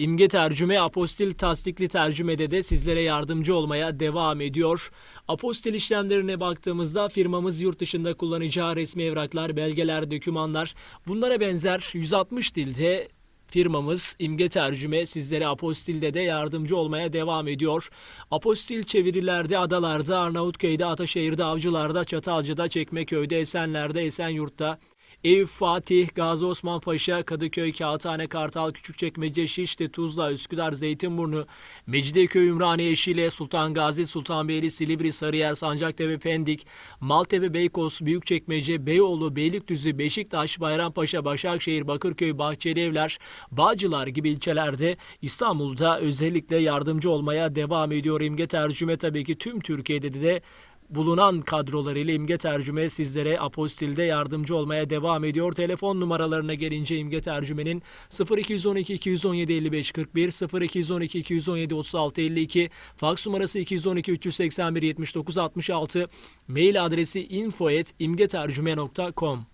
İmge Tercüme Apostil Tasdikli Tercüme'de de sizlere yardımcı olmaya devam ediyor. Apostil işlemlerine baktığımızda firmamız yurt dışında kullanacağı resmi evraklar, belgeler, dokümanlar bunlara benzer 160 dilde Firmamız İmge Tercüme sizlere apostilde de yardımcı olmaya devam ediyor. Apostil çevirilerde, adalarda, Arnavutköy'de, Ataşehir'de, Avcılar'da, Çatalca'da, Çekmeköy'de, Esenler'de, Esenyurt'ta, Eyüp, Fatih, Gazi Osman Paşa, Kadıköy, Kağıthane, Kartal, Küçükçekmece, Şişli, Tuzla, Üsküdar, Zeytinburnu, Mecidiyeköy, Ümraniye, Şile, Sultan Gazi, Sultanbeyli, Silivri, Sarıyer, Sancaktepe, Pendik, Maltepe, Beykoz, Büyükçekmece, Beyoğlu, Beylikdüzü, Beşiktaş, Bayrampaşa, Başakşehir, Bakırköy, Bahçelievler, Bağcılar gibi ilçelerde İstanbul'da özellikle yardımcı olmaya devam ediyor. İmge tercüme tabii ki tüm Türkiye'de de bulunan kadrolarıyla İmge Tercüme sizlere apostilde yardımcı olmaya devam ediyor. Telefon numaralarına gelince İmge Tercüme'nin 0212 217 55 41 0212 217 36 52 faks numarası 212 381 79 66 mail adresi info@imgetercüme.com